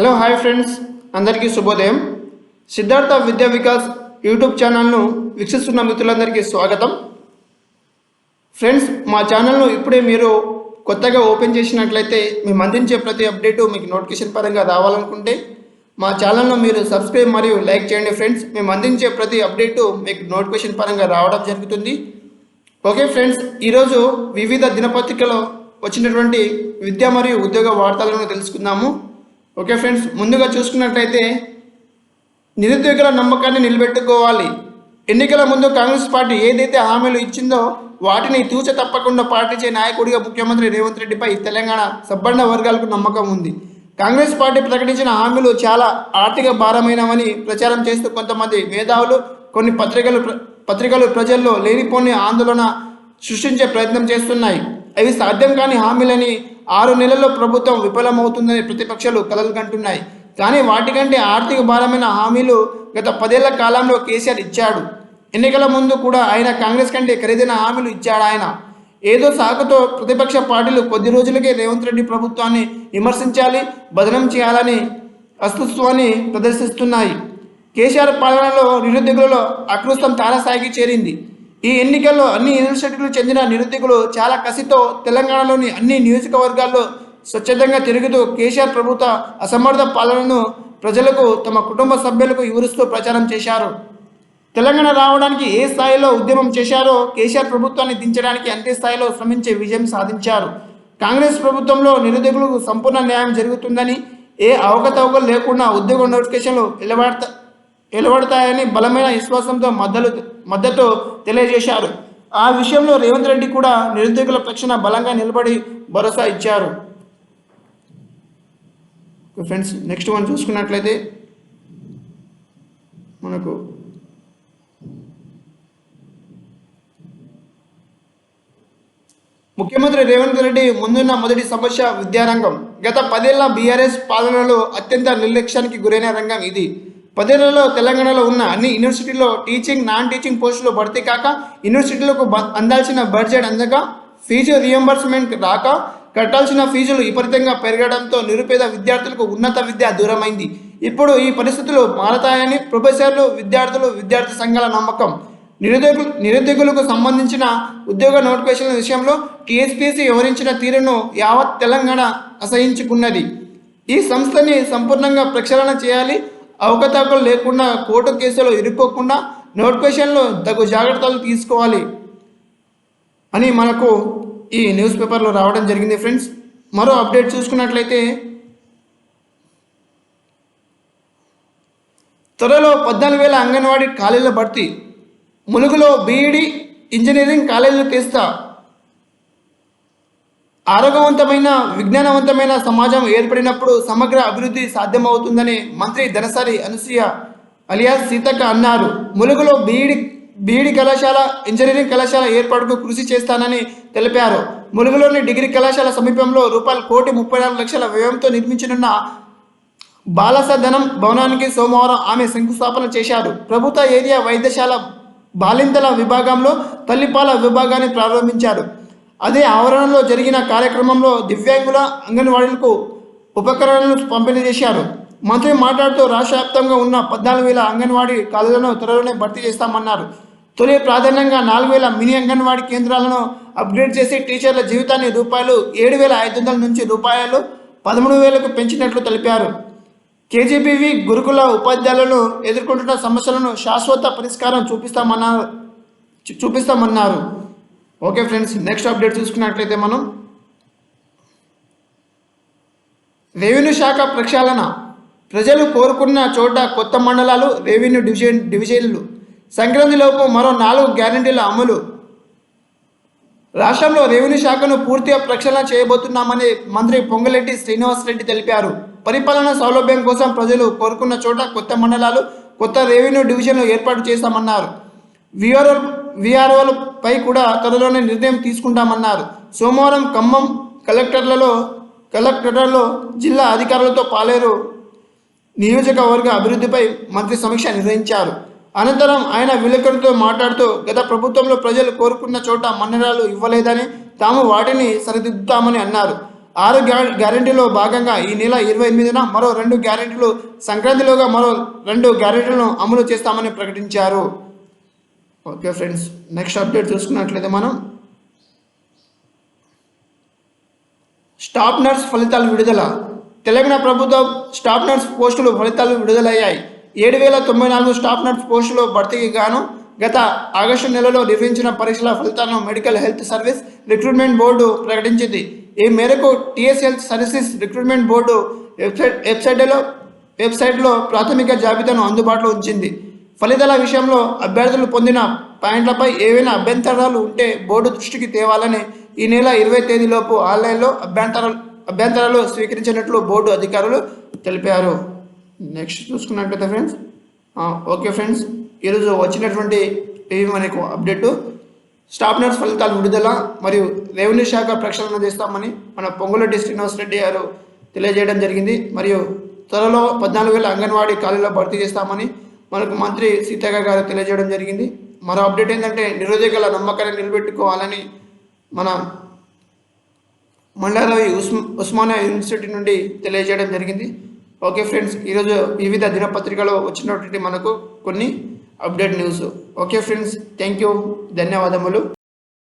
Hello hi friends. అందరికీ శుభోదయం. సిద్ధార్థ విద్యా వికాస్ యూట్యూబ్ ఛానల్ను వీక్షిస్తున్న మిత్రులందరికీ స్వాగతం. ఫ్రెండ్స్ మా ఛానల్ను ఇప్పుడే మీరు కొత్తగా ఓపెన్ చేసినట్లయితే మేము అందించే ప్రతి అప్డేటు మీకు నోటిఫికేషన్ పరంగా రావాలనుకుంటే మా ఛానల్ను మీరు సబ్స్క్రైబ్ మరియు లైక్ చేయండి ఫ్రెండ్స్. మేము అందించే ప్రతి అప్డేటు మీకు నోటిఫికేషన్ పరంగా రావడం జరుగుతుంది. ఓకే ఫ్రెండ్స్ ఈరోజు వివిధ దినపత్రికలో వచ్చినటువంటి విద్య మరియు ఉద్యోగ వార్తలను తెలుసుకుందాము. ఓకే ఫ్రెండ్స్ ముందుగా చూసుకున్నట్లయితే నిరుద్యోగుల నమ్మకాన్ని నిలబెట్టుకోవాలి. ఎన్నికల ముందు కాంగ్రెస్ పార్టీ ఏదైతే హామీలు ఇచ్చిందో వాటిని తూచ తప్పకుండా పాటించే నాయకుడిగా ముఖ్యమంత్రి రేవంత్ రెడ్డిపై తెలంగాణ సబ్బండ వర్గాలకు నమ్మకం ఉంది. కాంగ్రెస్ పార్టీ ప్రకటించిన హామీలు చాలా ఆర్థిక భారమైనవని ప్రచారం చేస్తూ కొంతమంది మేధావులు కొన్ని పత్రికలు ప్ర- పత్రికలు ప్రజల్లో లేనిపోని ఆందోళన సృష్టించే ప్రయత్నం చేస్తున్నాయి. అవి సాధ్యం కాని హామీలని ఆరు నెలల్లో ప్రభుత్వం విఫలమవుతుందని ప్రతిపక్షాలు కలలు కంటున్నాయి. కానీ వాటికంటే ఆర్థిక భారమైన హామీలు గత పదేళ్ళ కాలంలో కేసీఆర్ ఇచ్చాడు. ఎన్నికల ముందు కూడా ఆయన కాంగ్రెస్ కంటే ఖరీదైన హామీలు ఇచ్చాడు ఆయన. ఏదో సాకుతో ప్రతిపక్ష పార్టీలు కొద్ది రోజులకే రేవంత్ రెడ్డి ప్రభుత్వాన్ని విమర్శించాలి బదనం చేయాలని అస్తిత్వాన్ని ప్రదర్శిస్తున్నాయి. కేసీఆర్ పాలనలో నిరుద్యోగులలో అకృష్టం తారస్థాయికి చేరింది. ఈ ఎన్నికల్లో అన్ని యూనివర్సిటీలకు చెందిన నిరుద్యోగులు చాలా కసితో తెలంగాణలోని అన్ని నియోజకవర్గాల్లో స్వచ్ఛందంగా తిరుగుతూ కేసీఆర్ ప్రభుత్వ అసమర్థ పాలనను ప్రజలకు తమ కుటుంబ సభ్యులకు వివరిస్తూ ప్రచారం చేశారు. తెలంగాణ రావడానికి ఏ స్థాయిలో ఉద్యమం చేశారో కేసీఆర్ ప్రభుత్వాన్ని దించడానికి అంతే స్థాయిలో శ్రమించే విజయం సాధించారు. కాంగ్రెస్ ప్రభుత్వంలో నిరుద్యోగులకు సంపూర్ణ న్యాయం జరుగుతుందని ఏ అవకతవకలు లేకుండా ఉద్యోగ నోటిఫికేషన్లు వెలువడత నిలబడతాయని బలమైన విశ్వాసంతో మద్దతు మద్దతు తెలియజేశారు. ఆ విషయంలో రేవంత్ రెడ్డి కూడా నిరుద్యోగుల పక్షాన బలంగా నిలబడి భరోసా ఇచ్చారు. ఫ్రెండ్స్ నెక్స్ట్ వన్ చూసుకున్నట్లయితే మనకు ముఖ్యమంత్రి రేవంత్ రెడ్డి ముందున్న మొదటి సమస్య విద్యారంగం. గత పదేళ్ళ బీఆర్ఎస్ పాలనలో అత్యంత నిర్లక్ష్యానికి గురైన రంగం ఇది. పదేళ్ళలో తెలంగాణలో ఉన్న అన్ని యూనివర్సిటీల్లో టీచింగ్ నాన్ టీచింగ్ పోస్టులు భర్తీ కాక యూనివర్సిటీలకు అందాల్సిన బడ్జెట్ అందక ఫీజు రియంబర్స్మెంట్ రాక కట్టాల్సిన ఫీజులు విపరీతంగా పెరగడంతో నిరుపేద విద్యార్థులకు ఉన్నత విద్య దూరమైంది. ఇప్పుడు ఈ పరిస్థితులు మారతాయని ప్రొఫెసర్లు విద్యార్థులు విద్యార్థి సంఘాల నమ్మకం. నిరుద్యోగులు నిరుద్యోగులకు సంబంధించిన ఉద్యోగ నోటిఫికేషన్ల విషయంలో టీఎస్పీసీ వివరించిన తీరును యావత్ తెలంగాణ అసహించుకున్నది. ఈ సంస్థని సంపూర్ణంగా ప్రక్షాళన చేయాలి అవకతవకలు లేకుండా కోర్టు కేసులు ఇరుక్కోకుండా నోటిఫికేషన్లో తగు జాగ్రత్తలు తీసుకోవాలి అని మనకు ఈ న్యూస్ పేపర్లో రావడం జరిగింది ఫ్రెండ్స్. మరో అప్డేట్ చూసుకున్నట్లయితే త్వరలో పద్నాలుగు వేల అంగన్వాడీ ఖాళీల భర్తీ. ములుగులో బీఈడి ఇంజనీరింగ్ కాలేజీలు తీస్తా. ఆరోగ్యవంతమైన విజ్ఞానవంతమైన సమాజం ఏర్పడినప్పుడు సమగ్ర అభివృద్ధి సాధ్యమవుతుందని మంత్రి ధనసారి అనసూయ అలియాస్ సీతక్క అన్నారు. ములుగులో బీఈడి బీఈడి కళాశాల ఇంజనీరింగ్ కళాశాల ఏర్పాటుకు కృషి చేస్తానని తెలిపారు. ములుగులోని డిగ్రీ కళాశాల సమీపంలో రూపాయలు కోటి ముప్పై నాలుగు లక్షల వ్యయంతో నిర్మించనున్న బాలసదనం భవనానికి సోమవారం ఆమె శంకుస్థాపన చేశారు. ప్రభుత్వ ఏరియా వైద్యశాల బాలింతల విభాగంలో తల్లిపాల విభాగాన్ని ప్రారంభించారు. అదే ఆవరణలో జరిగిన కార్యక్రమంలో దివ్యాంగుల అంగన్వాడీలకు ఉపకరణాలను పంపిణీ చేశారు. మంత్రి మాట్లాడుతూ రాష్ట్ర వ్యాప్తంగా ఉన్న పద్నాలుగు వేల అంగన్వాడీ కాలేజీలను త్వరలోనే భర్తీ చేస్తామన్నారు. తొలి ప్రాధాన్యంగా నాలుగు వేల మినీ అంగన్వాడీ కేంద్రాలను అప్గ్రేడ్ చేసి టీచర్ల జీవితాన్ని రూపాయలు ఏడు వేల ఐదు వందల నుంచి రూపాయలు పదమూడు వేలకు పెంచినట్లు తెలిపారు. కేజీబీవి గురుకుల ఉపాధ్యాయులను ఎదుర్కొంటున్న సమస్యలను శాశ్వత పరిష్కారం చూపిస్తామన్నారు. చూపిస్తామన్నారు. ఓకే ఫ్రెండ్స్ నెక్స్ట్ అప్డేట్ చూసుకున్నట్లయితే మనం రెవెన్యూ శాఖ ప్రక్షాళన. ప్రజలు కోరుకున్న చోట కొత్త మండలాలు రెవెన్యూ డివిజన్ డివిజన్లు. సంక్రాంతిలోపు మరో నాలుగు గ్యారంటీల అమలు. రాష్ట్రంలో రెవెన్యూ శాఖను పూర్తిగా ప్రక్షాళన చేయబోతున్నామని మంత్రి పొంగులెట్టి శ్రీనివాసరెడ్డి తెలిపారు. పరిపాలన సౌలభ్యం కోసం ప్రజలు కోరుకున్న చోట కొత్త మండలాలు కొత్త రెవెన్యూ డివిజన్లు ఏర్పాటు చేస్తామన్నారు. విఆర్ఓ విఆర్ఓలపై కూడా త్వరలోనే నిర్ణయం తీసుకుంటామన్నారు. సోమవారం ఖమ్మం కలెక్టర్లలో కలెక్టర్లలో జిల్లా అధికారులతో పాలేరు నియోజకవర్గ అభివృద్ధిపై మంత్రి సమీక్ష నిర్వహించారు. అనంతరం ఆయన విలేకరులతో మాట్లాడుతూ గత ప్రభుత్వంలో ప్రజలు కోరుకున్న చోట మన్నరాలు ఇవ్వలేదని తాము వాటిని సరిదిద్దుతామని అన్నారు. ఆరు గ్యా- గ్యారెంటీలో భాగంగా ఈ నెల ఇరవై ఎనిమిదిన మరో రెండు గ్యారెంటీలు సంక్రాంతిలోగా మరో రెండు గ్యారెంటీలను అమలు చేస్తామని ప్రకటించారు. ఓకే ఫ్రెండ్స్ నెక్స్ట్ అప్డేట్ చూసుకున్నట్లయితే మనం స్టాఫ్ నర్స్ ఫలితాలు విడుదల. తెలంగాణ ప్రభుత్వం స్టాఫ్ నర్స్ పోస్టులు ఫలితాలు విడుదలయ్యాయి. ఏడు వేల తొంభై నాలుగు స్టాఫ్ నర్స్ పోస్టులు భర్తీకి గాను గత ఆగస్టు నెలలో నిర్వహించిన పరీక్షల ఫలితాలను medical health service recruitment board ప్రకటించింది. ఈ మేరకు TS health services recruitment board website వెబ్సైట్లో వెబ్సైట్లో ప్రాథమిక జాబితాను అందుబాటులో ఉంచింది. ఫలితాల విషయంలో అభ్యర్థులు పొందిన పాయింట్లపై ఏవైనా అభ్యంతరాలు ఉంటే బోర్డు దృష్టికి తేవాలని ఈ నెల ఇరవై తేదీలోపు ఆన్లైన్లో అభ్యంతరాలు అభ్యంతరాలు స్వీకరించినట్లు బోర్డు అధికారులు తెలిపారు. నెక్స్ట్ చూసుకున్నట్లయితే ఫ్రెండ్స్ ఓకే ఫ్రెండ్స్ ఈరోజు వచ్చినటువంటి ఇవి మనకు అప్డేట్? స్టాఫ్ నర్స్ ఫలితాలు విడుదల మరియు రెవెన్యూ శాఖ ప్రక్షాళన చేస్తామని మన పొంగులెడ్డి శ్రీనివాస్ రెడ్డి గారు తెలియజేయడం జరిగింది. మరియు త్వరలో పద్నాలుగు వేల అంగన్వాడీ ఖాళీలో భర్తీ చేస్తామని మనకు మంత్రి సీతక్క గారు తెలియజేయడం జరిగింది. మరో అప్డేట్ ఏంటంటే నిరోధకల నమ్మకాన్ని నిలబెట్టుకోవాలని మన మండలరావి ఉస్మా ఉస్మానియా యూనివర్సిటీ నుండి తెలియజేయడం జరిగింది. ఓకే ఫ్రెండ్స్ ఈరోజు వివిధ దినపత్రికలో వచ్చినటువంటి మనకు కొన్ని update news. Okay friends thank you ధన్యవాదములు.